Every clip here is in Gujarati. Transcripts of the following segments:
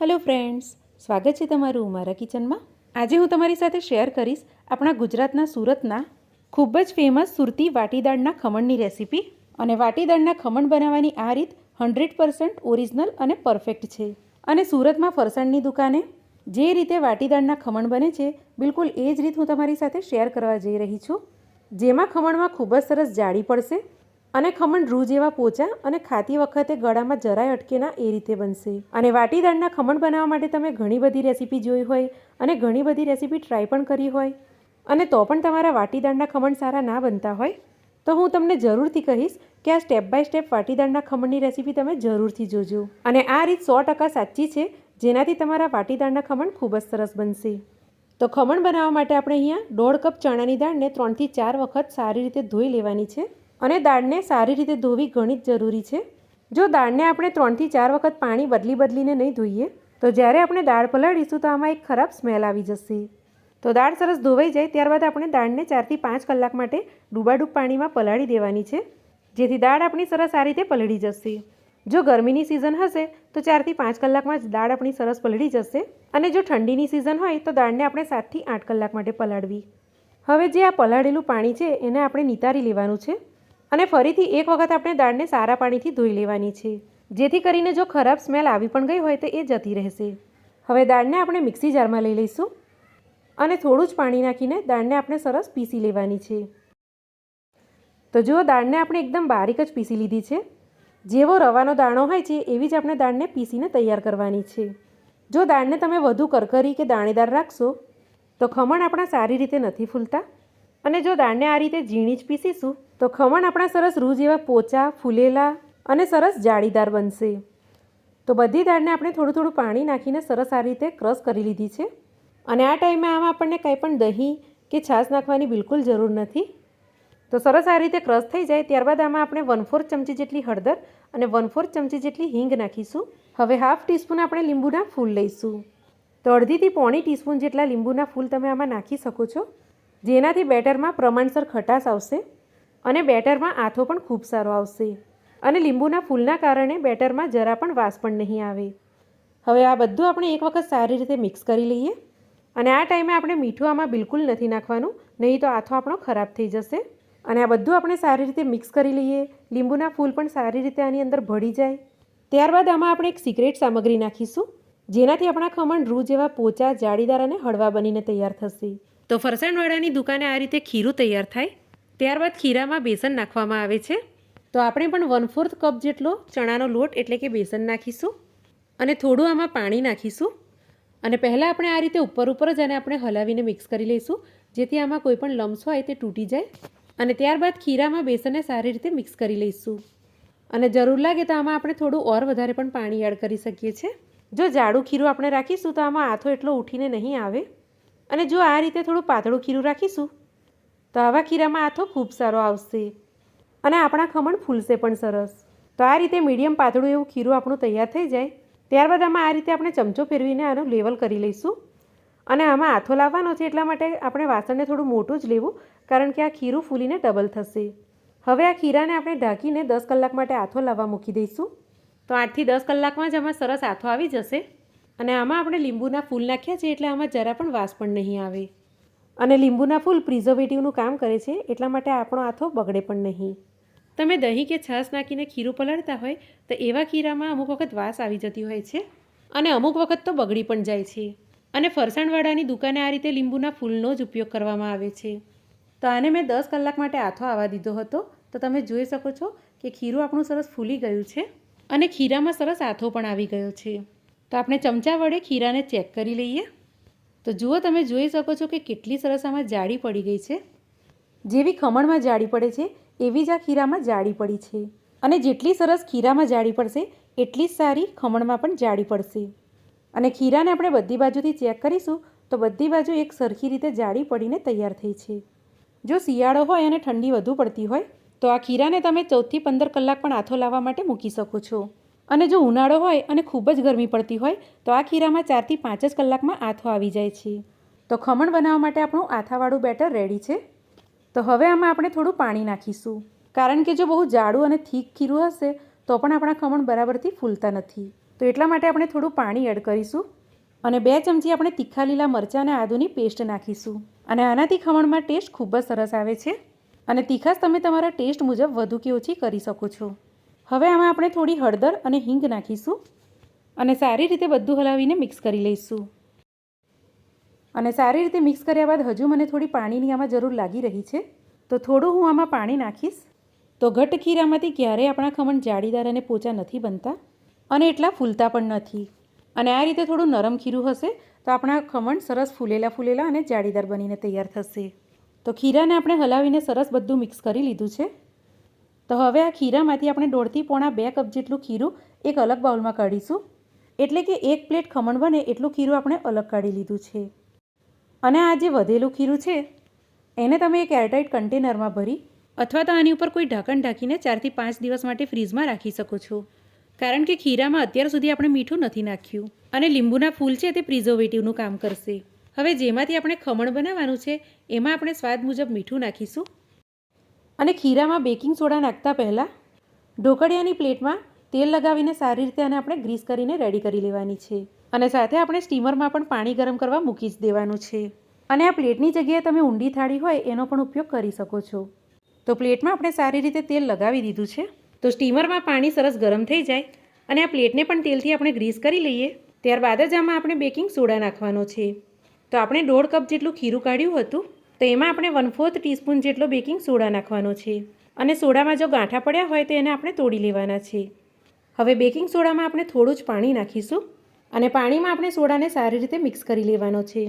હેલો ફ્રેન્ડ્સ, સ્વાગત છે તમારું મારા કિચનમાં. આજે હું તમારી સાથે શેર કરીશ આપણા ગુજરાતના સુરતના ખૂબ જ ફેમસ સુરતી વાટીદાળના ખમણની રેસીપી અને વાટીદાળના ખમણ બનાવવાની આ રીત હંડ્રેડ પર્સન્ટ ઓરિજિનલ અને પરફેક્ટ છે. અને સુરતમાં ફરસાણની દુકાને જે રીતે વાટીદાળના ખમણ બને છે, બિલકુલ એ જ રીત હું તમારી સાથે શેર કરવા જઈ રહી છું. જેમાં ખમણમાં ખૂબ જ સરસ જાળી પડશે અને ખમણ રૂ જેવા પોચા અને ખાતી વખતે ગળામાં જરાય અટકે ના એ રીતે બનશે. અને વાટીદાળના ખમણ બનાવવા માટે તમે ઘણી બધી રેસીપી જોઈ હોય અને ઘણી બધી રેસીપી ટ્રાય પણ કરી હોય અને તો પણ તમારા વાટીદાળના ખમણ સારા ના બનતા હોય, તો હું તમને જરૂરથી કહીશ કે આ સ્ટેપ બાય સ્ટેપ વાટીદાળના ખમણની રેસીપી તમે જરૂરથી જોજો. અને આ રીત સો ટકા સાચી છે, જેનાથી તમારા વાટીદાળના ખમણ ખૂબ જ સરસ બનશે. તો ખમણ બનાવવા માટે આપણે અહીંયા દોઢ કપ ચણાની દાળને ત્રણથી ચાર વખત સારી રીતે ધોઈ લેવાની છે. અને દાળને સારી રીતે ધોવી ઘણી જ જરૂરી છે. જો દાળને આપણે ત્રણથી ચાર વખત પાણી બદલી બદલીને નહીં ધોઈએ, તો જ્યારે આપણે દાળ પલાળીશું, તો આમાં એક ખરાબ સ્મેલ આવી જશે. તો દાળ સરસ ધોવાઈ જાય, ત્યારબાદ આપણે દાળને ચારથી પાંચ કલાક માટે ડૂબાડૂબ પાણીમાં પલાળી દેવાની છે, જેથી દાળ આપણી સરસ આ રીતે પલળી જશે. જો ગરમીની સિઝન હશે, તો ચારથી પાંચ કલાકમાં જ દાળ આપણી સરસ પલળી જશે અને જો ઠંડીની સિઝન હોય, તો દાળને આપણે સાતથી આઠ કલાક માટે પલાળવી. હવે જે આ પલાળેલું પાણી છે, એને આપણે નિતારી લેવાનું છે. અને ફરીથી એક વખત આપણે દાળને સારા પાણીથી ધોઈ લેવાની છે. જેથી કરીને જો ખરાબ સ્મેલ આવી પણ ગઈ હોય તો એ જતી રહેશે. હવે દાળને આપણે મિક્સી જારમાં લઈ લઈશું અને થોડું જ પાણી નાખીને દાળને આપણે સરસ પીસી લેવાની છે. તો જુઓ, દાળને આપણે એકદમ બારીક જ પીસી લીધી છે. જેવો રવાનો દાણો હોય છે, એવી જ આપણે દાળને પીસીને તૈયાર કરવાની છે. જો દાળને તમે વધુ કરકરી કે દાણેદાર રાખશો, તો ખમણ આપણા સારી રીતે નથી ફૂલતા. અને જો દાળને આ રીતે ઝીણી જ પીસીશું, તો ખમણ આપણા સરસ રૂ જેવા પોચા, ફૂલેલા અને સરસ જાળીદાર બનશે. તો બધી દાળને આપણે થોડું થોડું પાણી નાખીને સરસ આ રીતે ક્રશ કરી લીધી છે. અને આ ટાઈમે આમાં આપણને કંઈ પણ દહીં કે છાશ નાખવાની બિલકુલ જરૂર નથી. તો સરસ આ રીતે ક્રશ થઈ જાય, ત્યારબાદ આમાં આપણે વન ફોર્થ ચમચી જેટલી હળદર અને વન ફોર્થ ચમચી જેટલી હિંગ નાખીશું. હવે હાફ ટીસ્પૂન આપણે લીંબુના ફૂલ લઈશું. તો અડધીથી પોણી ટીસ્પૂન જેટલા લીંબુના ફૂલ તમે આમાં નાખી શકો છો. જેનાથી બેટરમાં પ્રમાણસર ખટાશ આવશે અને બેટરમાં આથો પણ ખૂબ સારો આવશે. અને લીંબુના ફૂલના કારણે બેટરમાં જરા પણ વાસ પણ નહીં આવે. હવે આ બધું આપણે એક વખત સારી રીતે મિક્સ કરી લઈએ. અને આ ટાઈમે આપણે મીઠું આમાં બિલકુલ નથી નાખવાનું, નહીં તો આથો આપણો ખરાબ થઈ જશે. અને આ બધું આપણે સારી રીતે મિક્સ કરી લઈએ. લીંબુના ફૂલ પણ સારી રીતે આની અંદર ભળી જાય. ત્યારબાદ આમાં આપણે એક સિક્રેટ સામગ્રી નાખીશું, જેનાથી આપણા ખમણ રૂ જેવા પોચા, જાળીદાર અને હળવા બનીને તૈયાર થશે. તો ફરસાણવાળાની દુકાને આ રીતે ખીરું તૈયાર થાય. ત્યારબાદ ખીરામાં બેસન નાખવામાં આવે છે. તો આપણે પણ વન ફોર્થ કપ જેટલો ચણાનો લોટ એટલે કે બેસન નાખીશું અને થોડું આમાં પાણી નાખીશું. અને પહેલાં આપણે આ રીતે ઉપર ઉપર જ આને આપણે હલાવીને મિક્સ કરી લઈશું, જેથી આમાં કોઈ પણ લમ્સ હોય તે તૂટી જાય. અને ત્યારબાદ ખીરામાં બેસનને સારી રીતે મિક્સ કરી લઈશું. અને જરૂર લાગે તો આમાં આપણે થોડું ઓર વધારે પણ પાણી એડ કરી શકીએ છીએ. જો જાડું ખીરું આપણે રાખીશું તો આમાં આથો એટલો ઉઠીને નહીં આવે. અને જો આ રીતે થોડું પાતળું ખીરું રાખીશું, તો આવા ખીરામાં આથો ખૂબ સારો આવશે. અને આપણા ખમણ ફૂલશે પણ સરસ. તો આ રીતે મીડિયમ પાતળું એવું ખીરું આપણું તૈયાર થઈ જાય. ત્યારબાદ આમાં આ રીતે આપણે ચમચો ફેરવીને આનું લેવલ કરી લઈશું. અને આમાં આથો લાવવાનો છે એટલા માટે આપણે વાસણને થોડું મોટું જ લેવું, કારણ કે આ ખીરું ફૂલીને ડબલ થશે. હવે આ ખીરાને આપણે ઢાંકીને દસ કલાક માટે આથો લાવવા મૂકી દઈશું. તો આઠથી દસ કલાકમાં જ આમાં સરસ આથો આવી જશે. અને આમાં આપણે લીંબુના ફૂલ નાખ્યા છે એટલે આમાં જરા પણ વાસ પણ નહીં આવે. અને લીંબુના ફૂલ પ્રિઝર્વેટિવનું કામ કરે છે એટલા માટે આપણો આથો બગડે પણ નહીં. તમે દહીં કે છાશ નાખીને ખીરું પલાળતા હોય તો એવા ખીરામાં અમુક વખત વાસ આવી જતી હોય છે. અને અમુક વખત તો બગડી પણ જાય છે. અને ફરસાણવાળાની દુકાને આ રીતે લીંબુના ફૂલનો જ ઉપયોગ કરવામાં આવે છે. તો આને મેં દસ કલાક માટે આથો આવવા દીધો હતો. તો તમે જોઈ શકો છો કે ખીરું આપણું સરસ ફૂલી ગયું છે. અને ખીરામાં સરસ આથો પણ આવી ગયો છે. તો આપણે ચમચા વડે ખીરાને ચેક કરી લઈએ. તો જુઓ તમે જોઈ શકો છો કે કેટલી સરસ આમાં જાળી પડી ગઈ છે. જેવી ખમણમાં જાડી પડે છે, એવી જ આ ખીરામાં જાળી પડી છે. અને જેટલી સરસ ખીરામાં જાળી પડશે, એટલી જ સારી ખમણમાં પણ જાડી પડશે. અને ખીરાને આપણે બધી બાજુથી ચેક કરીશું, તો બધી બાજુ એક સરખી રીતે જાડી પડીને તૈયાર થઈ છે. જો શિયાળો હોય અને ઠંડી વધુ પડતી હોય, તો આ ખીરાને તમે ચૌદથી પંદર કલાક પણ આથો લાવવા માટે મૂકી શકો છો. અને જો ઉનાળો હોય અને ખૂબ જ ગરમી પડતી હોય, તો આ ખીરામાં ચારથી પાંચ જ કલાકમાં આથો આવી જાય છે. તો ખમણ બનાવવા માટે આપણું આથાવાળું બેટર રેડી છે. તો હવે આમાં આપણે થોડું પાણી નાખીશું. કારણ કે જો બહુ જાડું અને થીક ખીરું હશે, તો પણ આપણા ખમણ બરાબરથી ફૂલતા નથી. તો એટલા માટે આપણે થોડું પાણી એડ કરીશું અને બે ચમચી આપણે તીખા લીલા મરચાં અને આદુની પેસ્ટ નાખીશું. અને આનાથી ખમણમાં ટેસ્ટ ખૂબ જ સરસ આવે છે. અને તીખાશ તમે તમારા ટેસ્ટ મુજબ વધુ કે ઓછી કરી શકો છો. હવે આમાં આપણે થોડી હળદર અને હિંગ નાખીશું અને સારી રીતે બધું હલાવીને મિક્સ કરી લઈશું. અને સારી રીતે મિક્સ કર્યા બાદ હજુ મને થોડી પાણીની આમાં જરૂર લાગી રહી છે, તો થોડું હું આમાં પાણી નાખીશ. તો ઘટ ખીરામાંથી ક્યારેય આપણા ખમણ જાળીદાર અને પોચા નથી બનતા અને એટલા ફૂલતા પણ નથી. અને આ રીતે થોડું નરમ ખીરું હશે, તો આપણા ખમણ સરસ ફૂલેલા ફૂલેલા અને જાળીદાર બનીને તૈયાર થશે. તો ખીરાને આપણે હલાવીને સરસ બધું મિક્સ કરી લીધું છે. તો હવે આ ખીરામાંથી આપણે દોઢથી પોણા બે કપ જેટલું ખીરું એક અલગ બાઉલમાં કાઢીશું. એટલે કે એક પ્લેટ ખમણ બને એટલું ખીરું આપણે અલગ કાઢી લીધું છે. અને આ જે વધેલું ખીરું છે, એને તમે એક એરટાઇટ કન્ટેનરમાં ભરી અથવા તો આની ઉપર કોઈ ઢાંકણ ઢાંકીને ચારથી પાંચ દિવસ માટે ફ્રીઝમાં રાખી શકો છો. કારણ કે ખીરામાં અત્યાર સુધી આપણે મીઠું નથી નાખ્યું અને લીંબુના ફૂલ છે તે પ્રિઝર્વેટિવનું કામ કરશે. હવે જેમાંથી આપણે ખમણ બનાવવાનું છે, એમાં આપણે સ્વાદ મુજબ મીઠું નાખીશું. અને ખીરામાં બેકિંગ સોડા નાખતા પહેલાં ઢોકળિયાની પ્લેટમાં તેલ લગાવીને સારી રીતે આને આપણે ગ્રીસ કરીને રેડી કરી લેવાની છે. અને સાથે આપણે સ્ટીમરમાં પણ પાણી ગરમ કરવા મૂકી જ દેવાનું છે. અને આ પ્લેટની જગ્યાએ તમે ઊંડી થાળી હોય એનો પણ ઉપયોગ કરી શકો છો. તો પ્લેટમાં આપણે સારી રીતે તેલ લગાવી દીધું છે. તો સ્ટીમરમાં પાણી સરસ ગરમ થઈ જાય અને આ પ્લેટને પણ તેલથી આપણે ગ્રીસ કરી લઈએ. ત્યારબાદ જ આમાં આપણે બેકિંગ સોડા નાખવાનો છે. તો આપણે દોઢ કપ જેટલું ખીરું કાઢ્યું હતું. તો એમાં આપણે વન ફોર્થ ટીસ્પૂન જેટલો બેકિંગ સોડા નાખવાનો છે. અને સોડામાં જો ગાંઠા પડ્યા હોય તો એને આપણે તોડી લેવાના છે. હવે બેકિંગ સોડામાં આપણે થોડું જ પાણી નાખીશું અને પાણીમાં આપણે સોડાને સારી રીતે મિક્સ કરી લેવાનો છે.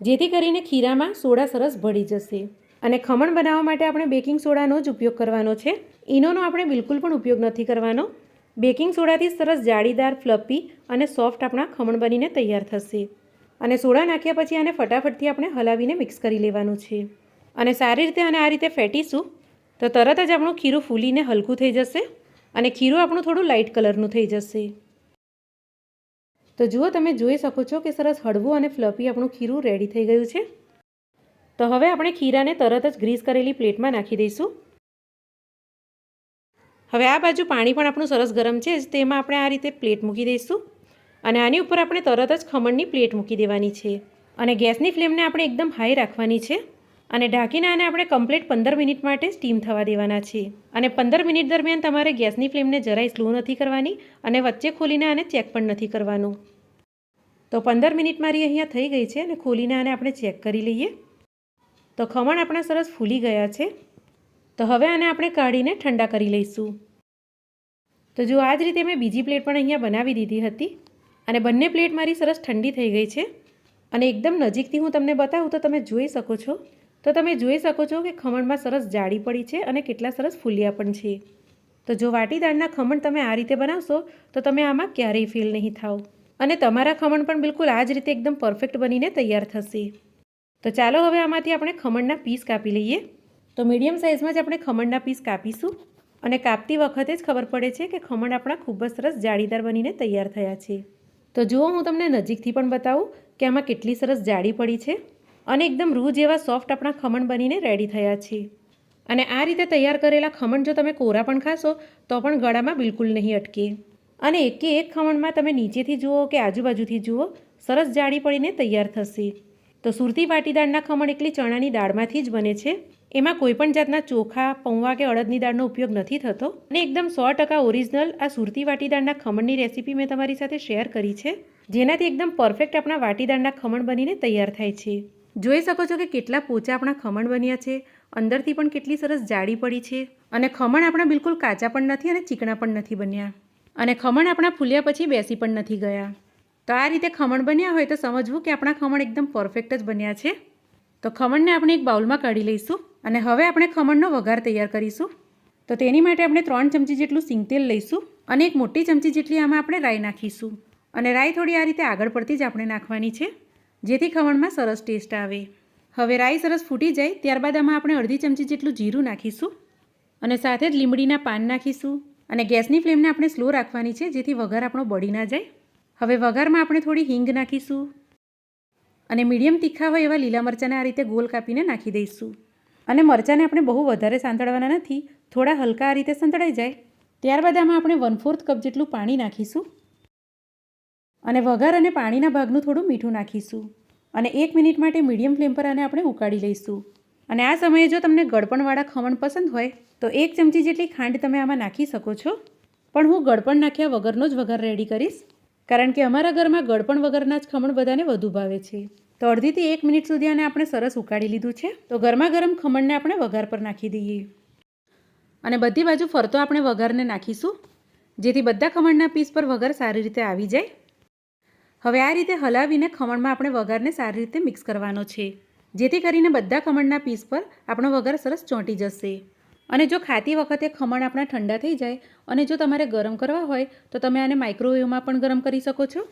જેથી કરીને ખીરામાં સોડા સરસ ભળી જશે. અને ખમણ બનાવવા માટે આપણે બેકિંગ સોડાનો જ ઉપયોગ કરવાનો છે. ઈનોનો આપણે બિલકુલ પણ ઉપયોગ નથી કરવાનો. બેકિંગ સોડાથી સરસ જાળીદાર ફ્લપી અને સોફ્ટ આપણા ખમણ બનીને તૈયાર થશે. અને સોડા નાખ્યા પછી આને ફટાફટથી આપણે હલાવીને મિક્સ કરી લેવાનું છે. અને સારી રીતે આને આ રીતે ફેટીશું, તો તરત જ આપણું ખીરું ફૂલીને હલકું થઈ જશે અને ખીરું આપણું થોડું લાઇટ કલરનું થઈ જશે. તો જુઓ તમે જોઈ શકો છો કે સરસ હળવું અને ફ્લફી આપણું ખીરું રેડી થઈ ગયું છે. તો હવે આપણે ખીરાને તરત જ ગ્રીસ કરેલી પ્લેટમાં નાખી દઈશું. હવે આ બાજુ પાણી પણ આપણું સરસ ગરમ છે તેમાં આપણે આ રીતે પ્લેટ મૂકી દઈશું. અને આની ઉપર આપણે તરત જ ખમણની પ્લેટ મૂકી દેવાની છે. અને ગેસની ફ્લેમને આપણે એકદમ હાઈ રાખવાની છે. અને ઢાંકીને આને આપણે કમ્પ્લીટ પંદર મિનિટ માટે સ્ટીમ થવા દેવાના છે. અને પંદર મિનિટ દરમિયાન તમારે ગેસની ફ્લેમને જરાય સ્લો નથી કરવાની અને વચ્ચે ખોલીને આને ચેક પણ નથી કરવાનું. તો પંદર મિનિટ મારી અહીંયા થઈ ગઈ છે અને ખોલીને આને આપણે ચેક કરી લઈએ. તો ખમણ આપણા સરસ ફૂલી ગયા છે. તો હવે આને આપણે કાઢીને ઠંડા કરી લઈશું. તો જો આ જ રીતે મેં બીજી પ્લેટ પણ અહીંયા બનાવી દીધી હતી. અને બંને પ્લેટ મારી સરસ ઠંડી થઈ ગઈ છે અને એકદમ નજીકથી હું તમને બતાવું તો તમે જોઈ શકો છો. તો તમે જોઈ શકો છો કે ખમણમાં સરસ જાડી પડી છે અને કેટલા સરસ ફૂલિયા પણ છે. તો જો વાટીદાળના ખમણ તમે આ રીતે બનાવશો તો તમે આમાં ક્યારેય ફેલ નહીં થાવ અને તમારા ખમણ પણ બિલકુલ આ જ રીતે એકદમ પરફેક્ટ બનીને તૈયાર થશે. તો ચાલો હવે આમાંથી આપણે ખમણના પીસ કાપી લઈએ. તો મીડિયમ સાઇઝમાં જ આપણે ખમણના પીસ કાપીશું. અને કાપતી વખતે જ ખબર પડે છે કે ખમણ આપણા ખૂબ જ સરસ જાળીદાર બનીને તૈયાર થયા છે. તો જુઓ, હું તમને નજીકથી પણ બતાવું કે આમાં કેટલી સરસ જાડી પડી છે અને એકદમ રૂ જેવા સોફ્ટ આપણા ખમણ બનીને રેડી થયા છે. અને આ રીતે તૈયાર કરેલા ખમણ જો તમે કોરા પણ ખાશો, તો પણ ગળામાં બિલકુલ નહીં અટકે. અને એકે એક ખમણમાં તમે નીચેથી જુઓ કે આજુબાજુથી જુઓ, સરસ જાડી પડીને તૈયાર થશે. તો સુરતી વાટીદાળના ખમણ એકલી ચણાની દાળમાંથી જ બને છે. એમાં કોઈ પણ જાતના ચોખા, પૌવા કે અડદની દાળનો ઉપયોગ નથી થતો. અને એકદમ સો ટકા ઓરિજિનલ આ સુરતી વાટીદાળના ખમણની રેસીપી મેં તમારી સાથે શેર કરી છે. જેનાથી એકદમ પરફેક્ટ આપણા વાટીદાળના ખમણ બનીને તૈયાર થાય છે. જોઈ શકો છો કે કેટલા પોચા આપણા ખમણ બન્યા છે. અંદરથી પણ કેટલી સરસ જાડી પડી છે. અને ખમણ આપણા બિલકુલ કાચા પણ નથી અને ચીકણા પણ નથી બન્યા. અને ખમણ આપણા ફૂલ્યા પછી બેસી પણ નથી ગયા. તો આ રીતે ખમણ બન્યા હોય તો સમજવું કે આપણા ખમણ એકદમ પરફેક્ટ જ બન્યા છે. તો ખમણને આપણે એક બાઉલમાં કાઢી લઈશું અને હવે આપણે ખમણનો વઘાર તૈયાર કરીશું. તો તેની માટે આપણે ત્રણ ચમચી જેટલું સિંગતેલ લઈશું અને એક મોટી ચમચી જેટલી આમાં આપણે રાઈ નાખીશું. અને રાઈ થોડી આ રીતે આગળ પડતી જ આપણે નાખવાની છે, જેથી ખમણમાં સરસ ટેસ્ટ આવે. હવે રાઈ સરસ ફૂટી જાય ત્યારબાદ આમાં આપણે અડધી ચમચી જેટલું જીરું નાખીશું અને સાથે જ લીમડીના પાન નાખીશું. અને ગેસની ફ્લેમને આપણે સ્લો રાખવાની છે, જેથી વઘાર આપણો બળી ના જાય. હવે વઘારમાં આપણે થોડી હિંગ નાખીશું અને મીડિયમ તીખા હોય એવા લીલા મરચાંને આ રીતે ગોલ કાપીને નાખી દઈશું. અને મરચાંને આપણે બહુ વધારે સાંતળવાના નથી, થોડા હલકા આ રીતે સંતળાઈ જાય. ત્યારબાદ આમાં આપણે વન ફોર્થ કપ જેટલું પાણી નાખીશું. અને વઘાર અને પાણીના ભાગનું થોડું મીઠું નાખીશું. અને એક મિનિટ માટે મીડિયમ ફ્લેમ પર આને આપણે ઉકાળી લઈશું. અને આ સમયે જો તમને ગળપણવાળા ખમણ પસંદ હોય, તો એક ચમચી જેટલી ખાંડ તમે આમાં નાખી શકો છો. પણ હું ગળપણ નાખ્યા વગરનો જ વઘાર રેડી કરીશ. કારણ કે અમારા ઘરમાં ગળપણ વગરના જ ખમણ બધાને વધુ ભાવે છે. તો અડધીથી એક મિનિટ સુધી આને આપણે સરસ ઉકાળી લીધું છે. તો ગરમા ગરમ ખમણને આપણે વઘાર પર નાખી દઈએ. અને બધી બાજુ ફરતો આપણે વઘારને નાખીશું. જેથી બધા ખમણના પીસ પર વઘાર સારી રીતે આવી જાય. હવે આ રીતે હલાવીને ખમણમાં આપણે વઘારને સારી રીતે મિક્સ કરવાનો છે. જેથી કરીને બધા ખમણના પીસ પર આપણો વઘાર સરસ ચોંટી જશે. અને જો ખાતી વખતે ખમણ આપણા ઠંડા થઈ જાય અને જો તમારે ગરમ કરવા હોય, તો તમે આને માઇક્રોવેવમાં પણ ગરમ કરી શકો છો.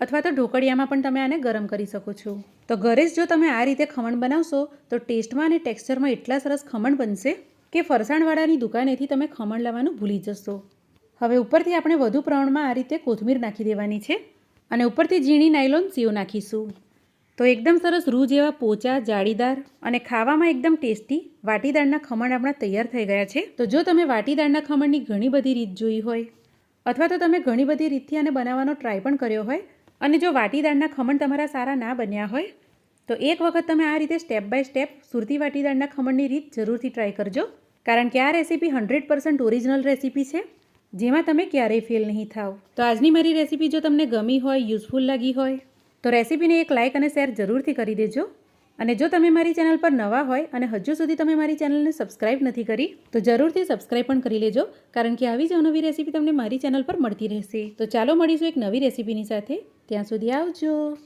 અથવા તો ઢોકળિયામાં પણ તમે આને ગરમ કરી શકો છો. તો ઘરે જ જો તમે આ રીતે ખમણ બનાવશો, તો ટેસ્ટમાં અને ટેક્સચરમાં એટલા સરસ ખમણ બનશે કે ફરસાણવાળાની દુકાનેથી તમે ખમણ લાવવાનું ભૂલી જશો. હવે ઉપરથી આપણે વધુ પ્રમાણમાં આ રીતે કોથમીર નાખી દેવાની છે અને ઉપરથી ઝીણી નાયલોન સીવ નાખીશું. તો એકદમ સરસ રૂ જેવા પોચા, જાળીદાર અને ખાવામાં એકદમ ટેસ્ટી વાટીદાળના ખમણ આપણા તૈયાર થઈ ગયા છે. તો જો તમે વાટીદાળના ખમણની ઘણી બધી રીત જોઈ હોય અથવા તો તમે ઘણી બધી રીતથી આને બનાવવાનો ટ્રાય પણ કર્યો હોય અને જો વાટીદાળના ખમણ તમારા સારા ના બન્યા હોય, તો એક વખત તમે આ રીતે સ્ટેપ બાય સ્ટેપ સુરતી વાટીદાળના ખમણની રીત જરૂરથી ટ્રાય કરજો. કારણ કે આ recipe hundred percent original recipe છે, જેમાં તમે ક્યારેય ફેલ નહીં થાવ. તો આજની મારી રેસીપી જો તમને ગમી હોય, યુઝફુલ લાગી હોય તો રેસીપીને એક લાઇક અને શેર જરૂરથી કરી દેજો. અને જો તમે મારી ચેનલ પર નવા હોય અને હજુ સુધી તમે મારી ચેનલને સબસ્ક્રાઇબ નથી કરી, તો જરૂરથી સબસ્ક્રાઇબ પણ કરી લેજો, કારણ કે આવી જ નવી રેસીપી તમને મારી ચેનલ પર મળતી રહેશે. તો ચાલો મળીશું એક નવી રેસીપીની સાથે. ત્યાં સુધી આવજો.